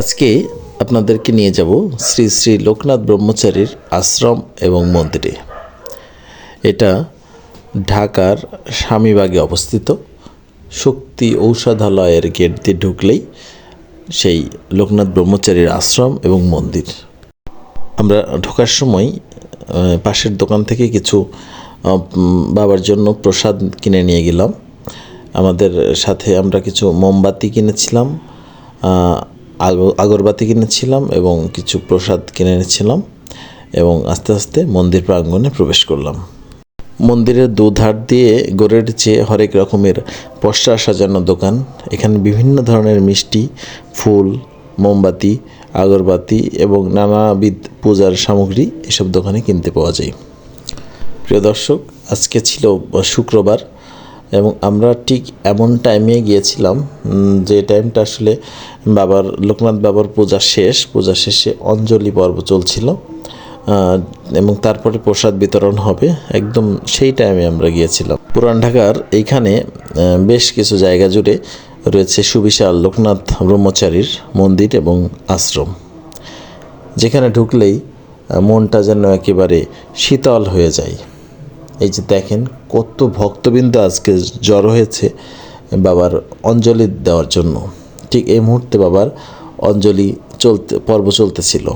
আজকে আপনাদেরকে নিয়ে যাব শ্রী শ্রী লোকনাথ ব্রহ্মচারীর আশ্রম এবং মন্দিরে। এটা ঢাকার স্বামীবাগে অবস্থিত। শক্তি ঔষধালয়ের গেট দিয়ে ঢুকলেই সেই লোকনাথ ব্রহ্মচারীর আশ্রম এবং মন্দির। আমরা ঢোকার সময় পাশের দোকান থেকে কিছু বাবার জন্য প্রসাদ কিনে নিয়ে গেলাম। আমাদের সাথে আমরা কিছু মোমবাতি কিনেছিলাম। আগরবাতি কিনেছিলাম এবং কিছু প্রসাদ কিনে এনেছিলাম এবং আস্তে আস্তে মন্দির প্রাঙ্গণে প্রবেশ করলাম। মন্দিরের দুধার দিয়ে গড়ে উঠেছে হরেক রকমের পশ্চা সাজানো দোকান। এখানে বিভিন্ন ধরনের মিষ্টি, ফুল, মোমবাতি, আগরবাতি এবং নানাবিধ পূজার সামগ্রী এসব দোকানে কিনতে পাওয়া যায়। প্রিয় দর্শক, আজকে ছিল শুক্রবার। এবং আমরা ঠিক এমন টাইমে গিয়েছিলাম যে টাইমটা আসলে বাবার, লোকনাথ বাবার পূজা শেষ। পূজা শেষে অঞ্জলি পর্ব চলছিল। এবং তারপরে প্রসাদ বিতরণ হবে। একদম সেই টাইমে আমরা গিয়েছিলাম। পুরান ঢাকার এইখানে বেশ কিছু জায়গা জুড়ে রয়েছে সুবিশাল লোকনাথ ব্রহ্মচারীর মন্দির এবং আশ্রম, যেখানে ঢুকলেই মনটা যেন একেবারে শীতল হয়ে যায়। এই যে দেখেন কত ভক্তবৃন্দ আজকে জড়ো হয়েছে বাবার অঞ্জলি দেওয়ার জন্য। ঠিক এই মুহূর্তে বাবার অঞ্জলি চলতে, পর্ব চলতেছিল।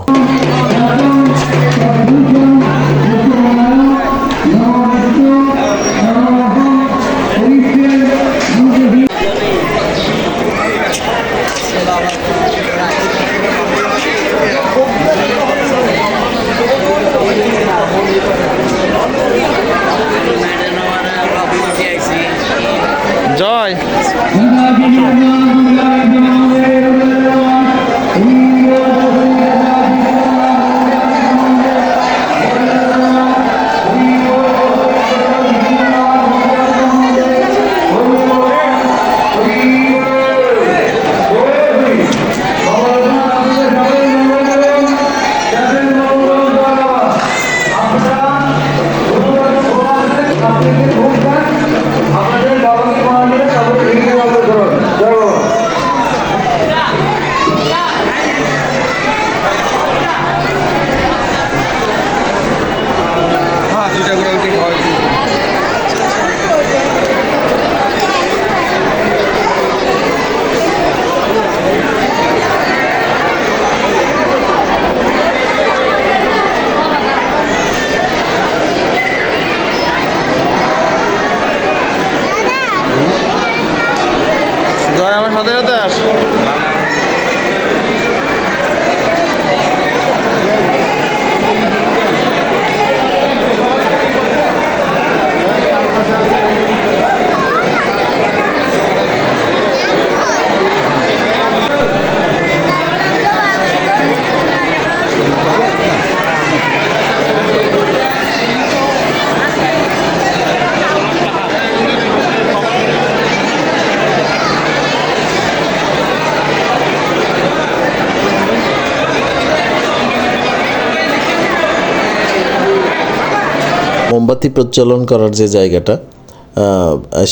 মোমবাতি প্রজ্বলন করার যে জায়গাটা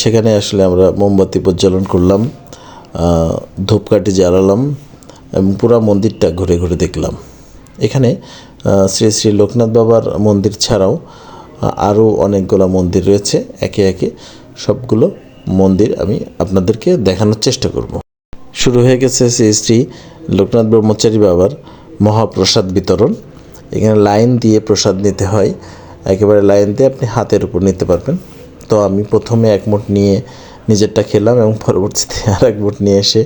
সেখানে আসলে আমরা মোমবাতি প্রজ্বলন করলাম ধূপকাঠি জ্বালালাম এবং পুরো মন্দিরটা ঘুরে ঘুরে দেখলাম। এখানে শ্রী শ্রী লোকনাথ বাবার মন্দির ছাড়াও আরও অনেকগুলো মন্দির রয়েছে। একে একে সবগুলো মন্দির আমি আপনাদেরকে দেখানোর চেষ্টা করব। শুরু হয়ে গেছে শ্রী শ্রী লোকনাথ ব্রহ্মচারী বাবার মহাপ্রসাদ বিতরণ। এখানে লাইন দিয়ে প্রসাদ নিতে হয়। একেবারে লাইন দিয়ে আপনি হাতের উপর নিতে পারবেন। তো আমি প্রথমে এক মুঠ নিয়ে নিজেরটা খেলাম এবং পরবর্তীতে আর এক মুঠ নিয়ে এসে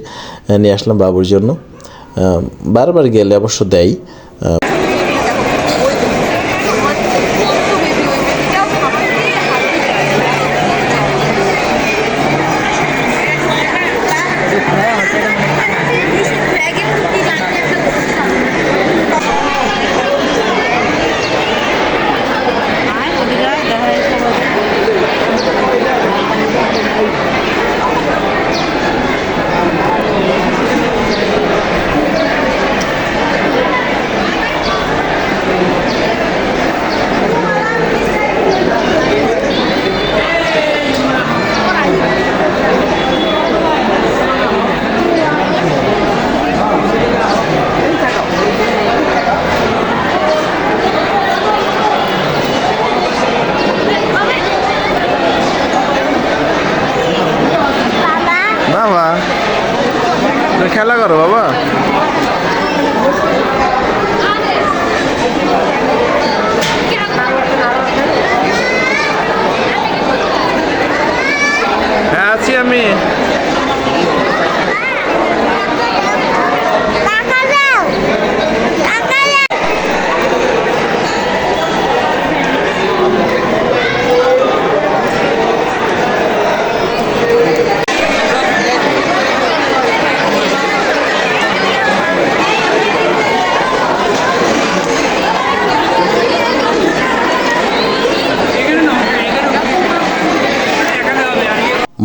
নিয়ে আসলাম বাবুর জন্য। বারবার গেলে অবশ্য দেয়।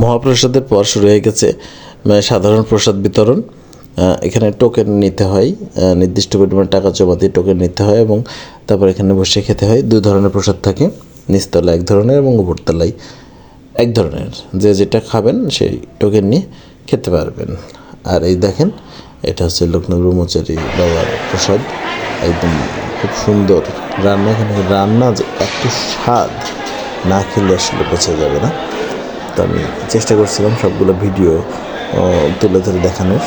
মহাপ্রসাদের পর শুরু হয়ে গেছে সাধারণ প্রসাদ বিতরণ। এখানে টোকেন নিতে হয় নির্দিষ্ট পরিমাণ টাকা জমা দিয়ে টোকেন নিতে হয় এবং তারপর এখানে বসে খেতে হয়। দুই ধরনের প্রসাদ থাকে নিচতলা এক ধরনের এবং উপরতলায় এক ধরনের। যে যেটা খাবেন সেই টোকেন নিয়ে খেতে পারবেন। আর এই দেখেন, এটা হচ্ছে লোকনাথ ব্রহ্মচারী বাবার প্রসাদ। একদম খুব সুন্দর রান্না। এখানে রান্না যে এত স্বাদ, না খেলে আসলে বোঝা যাবে না। আমি চেষ্টা করছিলাম সবগুলো ভিডিও তুলে ধরে দেখানোর।